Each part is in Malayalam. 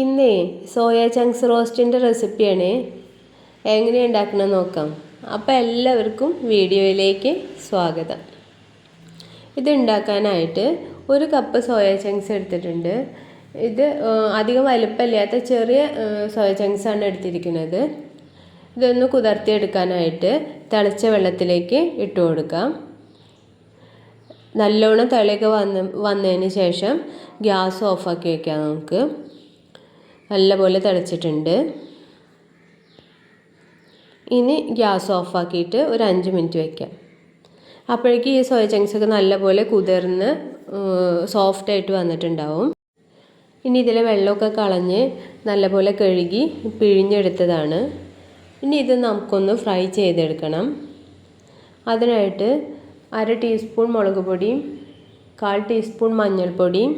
ഇന്നേ സോയ ചങ്ക്സ് റോസ്റ്റിന്റെ റെസിപ്പിയാണ്. എങ്ങനെ ഉണ്ടാക്കണമെന്ന് നോക്കാം. അപ്പോൾ എല്ലാവർക്കും വീഡിയോയിലേക്ക് സ്വാഗതം. ഇത് ഉണ്ടാക്കാനായിട്ട് ഒരു കപ്പ് സോയ ചങ്ക്സ് എടുത്തിട്ടുണ്ട്. ഇത് അധികം വലുപ്പമില്ലാത്ത ചെറിയ സോയ ആണ് എടുത്തിരിക്കുന്നത്. ഇതൊന്ന് കുതിർത്തിയെടുക്കാനായിട്ട് തിളച്ച വെള്ളത്തിലേക്ക് ഇട്ട് കൊടുക്കാം. നല്ലോണം തിളയൊക്കെ വന്ന് വന്നതിന് ശേഷം ഗ്യാസ് ഓഫാക്കി വയ്ക്കാം നമുക്ക്. നല്ലപോലെ തിളച്ചിട്ടുണ്ട്. ഇനി ഗ്യാസ് ഓഫാക്കിയിട്ട് ഒരു അഞ്ച് മിനിറ്റ് വയ്ക്കാം അപ്പോഴേക്ക് ഈ സോയ ചങ്ക്സ് ഒക്കെ നല്ലപോലെ കുതിർന്ന് സോഫ്റ്റ് ആയിട്ട് വന്നിട്ടുണ്ടാവും. ഇനി ഇതിലെ വെള്ളമൊക്കെ കളഞ്ഞ് നല്ലപോലെ കഴുകി പിഴിഞ്ഞെടുത്തതാണ്. ഇനി ഇത് നമുക്കൊന്ന് ഫ്രൈ ചെയ്തെടുക്കണം. അതിനായിട്ട് അര ടീസ്പൂൺ മുളക് പൊടിയും കാൽ ടീസ്പൂൺ മഞ്ഞൾപ്പൊടിയും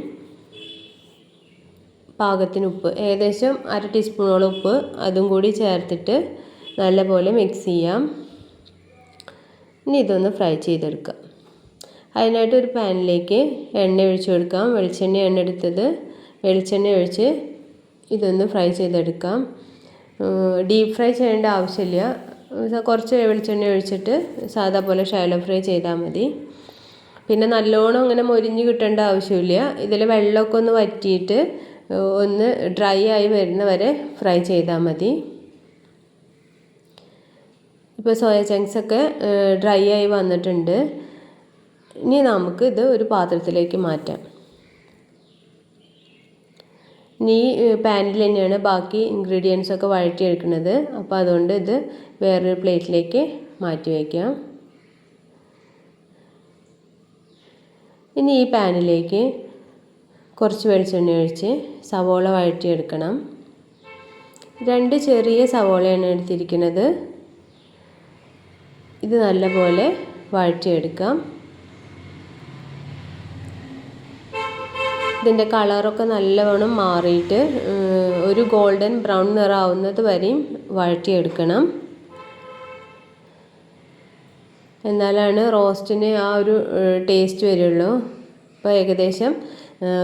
പാകത്തിന് ഉപ്പ്. ഏകദേശം അര ടീസ്പൂണോളം ഉപ്പ് അതും കൂടി ചേർത്തിട്ട് നല്ലപോലെ മിക്സ് ചെയ്യാം. ഇനി ഇതൊന്ന് ഫ്രൈ ചെയ്തെടുക്കാം. അതിനായിട്ട് ഒരു പാനിലേക്ക് എണ്ണ ഒഴിച്ചു കൊടുക്കാം. വെളിച്ചെണ്ണയാണ് എടുത്തത്. വെളിച്ചെണ്ണ ഒഴിച്ച് ഇതൊന്ന് ഫ്രൈ ചെയ്തെടുക്കാം. ഡീപ്പ് ഫ്രൈ ചെയ്യേണ്ട ആവശ്യമില്ല. കുറച്ച് വെളിച്ചെണ്ണ ഒഴിച്ചിട്ട് സാധാ പോലെ ഷാലോ ഫ്രൈ ചെയ്താൽ മതി. പിന്നെ നല്ലോണം അങ്ങനെ മൊരിഞ്ഞ് കിട്ടേണ്ട ആവശ്യമില്ല. ഇതിൽ വെള്ളമൊക്കെ ഒന്ന് വറ്റിയിട്ട് ഒന്ന് ഡ്രൈ ആയി വരുന്ന വരെ ഫ്രൈ ചെയ്താൽ മതി. ഇപ്പോൾ സോയ ചങ്ക്സ് ഒക്കെ ഡ്രൈ ആയി വന്നിട്ടുണ്ട്. ഇനി നമുക്ക് ഇത് ഒരു പാത്രത്തിലേക്ക് മാറ്റാം. ഇനി പാനിൽ തന്നെയാണ് ബാക്കി ഇൻഗ്രീഡിയൻസ് ഒക്കെ വഴറ്റിയെടുക്കുന്നത്. അപ്പോൾ അതുകൊണ്ട് ഇത് വേറൊരു പ്ലേറ്റിലേക്ക് മാറ്റി വയ്ക്കാം. ഇനി ഈ പാനിലേക്ക് കുറച്ച് വെളിച്ചെണ്ണ ഒഴിച്ച് സവോള വഴറ്റിയെടുക്കണം. രണ്ട് ചെറിയ സവോളയാണ് എടുത്തിരിക്കുന്നത്. ഇത് നല്ലപോലെ വഴറ്റിയെടുക്കാം. ഇതിന്റെ കളറൊക്കെ നല്ലവണ്ണം മാറിയിട്ട് ഒരു ഗോൾഡൻ ബ്രൗൺ നിറാവുന്നത് വരെയും വഴറ്റിയെടുക്കണം. എന്നാലാണ് റോസ്റ്റിന് ആ ഒരു ടേസ്റ്റ് വരുള്ളൂ. ഇപ്പോൾ ഏകദേശം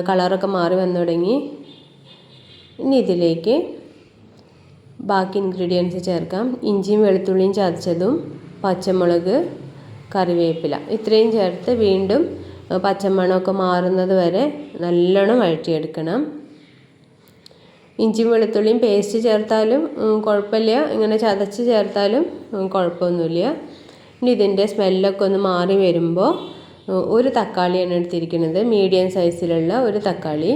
കളറൊക്കെ മാറി വന്നു തുടങ്ങി. ഇനി ഇതിലേക്ക് ബാക്കി ഇൻഗ്രീഡിയൻസ് ചേർക്കാം. ഇഞ്ചിയും വെളുത്തുള്ളിയും ചതച്ചതും പച്ചമുളക് കറിവേപ്പില. ഇത്രയും ചേർത്ത് വീണ്ടും പച്ചമണമൊക്കെ മാറുന്നത് വരെ നല്ലോണം വഴറ്റിയെടുക്കണം. ഇഞ്ചിയും വെളുത്തുള്ളിയും പേസ്റ്റ് ചേർത്താലും കുഴപ്പമില്ല. ഇങ്ങനെ ചതച്ച് ചേർത്താലും കുഴപ്പമൊന്നുമില്ല. ഇനി ഇതിന്റെ സ്മെല്ലൊക്കെ ഒന്ന് മാറി വരുമ്പോൾ ഒരു തക്കാളിയാണ് എടുത്തിരിക്കുന്നത്. മീഡിയം സൈസിലുള്ള ഒരു തക്കാളി.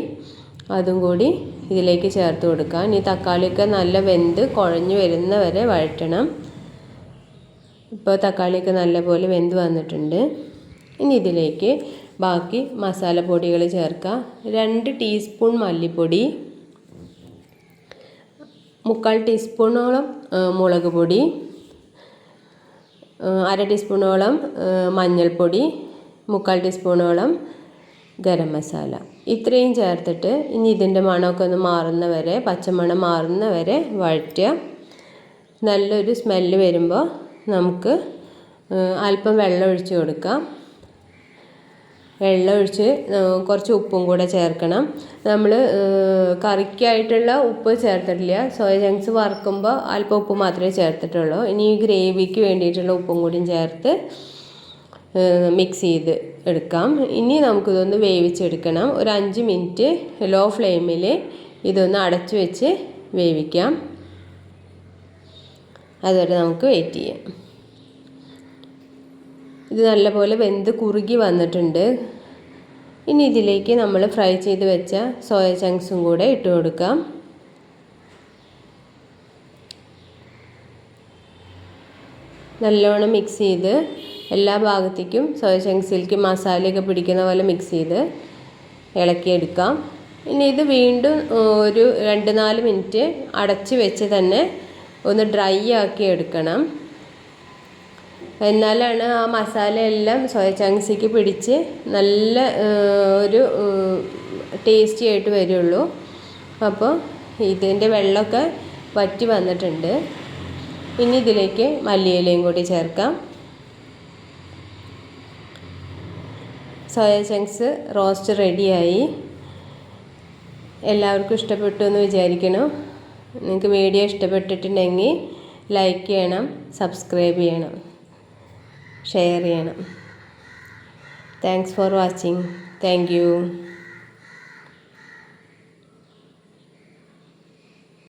അതും കൂടി ഇതിലേക്ക് ചേർത്ത് കൊടുക്കാം. ഈ തക്കാളിയൊക്കെ നല്ല വെന്ത് കുഴഞ്ഞു വരുന്ന വരെ വഴറ്റണം. ഇപ്പോൾ തക്കാളിയൊക്കെ നല്ലപോലെ വെന്ത് വന്നിട്ടുണ്ട്. ഇനി ഇതിലേക്ക് ബാക്കി മസാലപ്പൊടികൾ ചേർക്കാം. രണ്ട് ടീസ്പൂൺ മല്ലിപ്പൊടി മുക്കാൽ ടീസ്പൂണോളം മുളക് പൊടി അര ടീസ്പൂണോളം മഞ്ഞൾപ്പൊടി മുക്കാൽ ടീസ്പൂണോളം ഗരം മസാല. ഇത്രയും ചേർത്തിട്ട് ഇനി ഇതിന്റെ മണമൊക്കെ ഒന്ന് മാറുന്ന വരെ പച്ചമണം മാറുന്ന വരെ വഴറ്റുക. നല്ലൊരു സ്മെല്ല് വരുമ്പോൾ നമുക്ക് അല്പം വെള്ളം ഒഴിച്ച് കൊടുക്കാം. വെള്ളം ഒഴിച്ച് കുറച്ച് ഉപ്പും കൂടെ ചേർക്കണം. നമ്മൾ കറിക്കായിട്ടുള്ള ഉപ്പ് ചേർത്തിട്ടില്ല. സോയ ചങ്ക്സ് വറുക്കുമ്പോൾ അല്പം ഉപ്പ് മാത്രമേ ചേർത്തിട്ടുള്ളൂ. ഇനി ഗ്രേവിക്ക് വേണ്ടിയിട്ടുള്ള ഉപ്പും കൂടിയും ചേർത്ത് മിക്സ് ചെയ്ത് എടുക്കാം. ഇനി നമുക്കിതൊന്ന് വേവിച്ചെടുക്കണം. ഒരു അഞ്ച് മിനിറ്റ് ലോ ഫ്ലെയിമിൽ ഇതൊന്ന് അടച്ചു വെച്ച് വേവിക്കാം. അതുവരെ നമുക്ക് വെയിറ്റ് ചെയ്യാം. ഇത് നല്ലപോലെ വെന്ത് കുറുകി വന്നിട്ടുണ്ട്. ഇനി ഇതിലേക്ക് നമ്മൾ ഫ്രൈ ചെയ്ത് വെച്ച സോയ ചങ്ക്സും കൂടെ ഇട്ട് കൊടുക്കാം. നല്ലോണം മിക്സ് ചെയ്ത് എല്ലാ ഭാഗത്തേക്കും സോയ സിൽക്ക് മസാലയൊക്കെ പിടിക്കുന്ന പോലെ മിക്സ് ചെയ്ത് ഇളക്കിയെടുക്കാം. ഇനി ഇത് വീണ്ടും ഒരു രണ്ട് നാല് മിനിറ്റ് അടച്ച് വെച്ച് തന്നെ ഒന്ന് ഡ്രൈ ആക്കി എടുക്കണം. എന്നാലാണ് ആ മസാല എല്ലാം സോയ ചങ്സിക്ക് പിടിച്ച് നല്ല ഒരു ടേസ്റ്റി ആയിട്ട് വരുള്ളൂ. അപ്പോൾ ഇതിന്റെ വെള്ളമൊക്കെ വറ്റി വന്നിട്ടുണ്ട്. ഇനി ഇതിലേക്ക് മല്ലിയിലയും കൂടി ചേർക്കാം. സോയ ചങ്ക്സ് റോസ്റ്റ് റെഡിയായി. എല്ലാവർക്കും ഇഷ്ടപ്പെട്ടു എന്ന് വിചാരിക്കണം നിങ്ങൾക്ക് വീഡിയോ ഇഷ്ടപ്പെട്ടിട്ടുണ്ടെങ്കിൽ ലൈക്ക് ചെയ്യണം സബ്സ്ക്രൈബ് ചെയ്യണം ഷെയർ ചെയ്യണം. Thanks for watching thank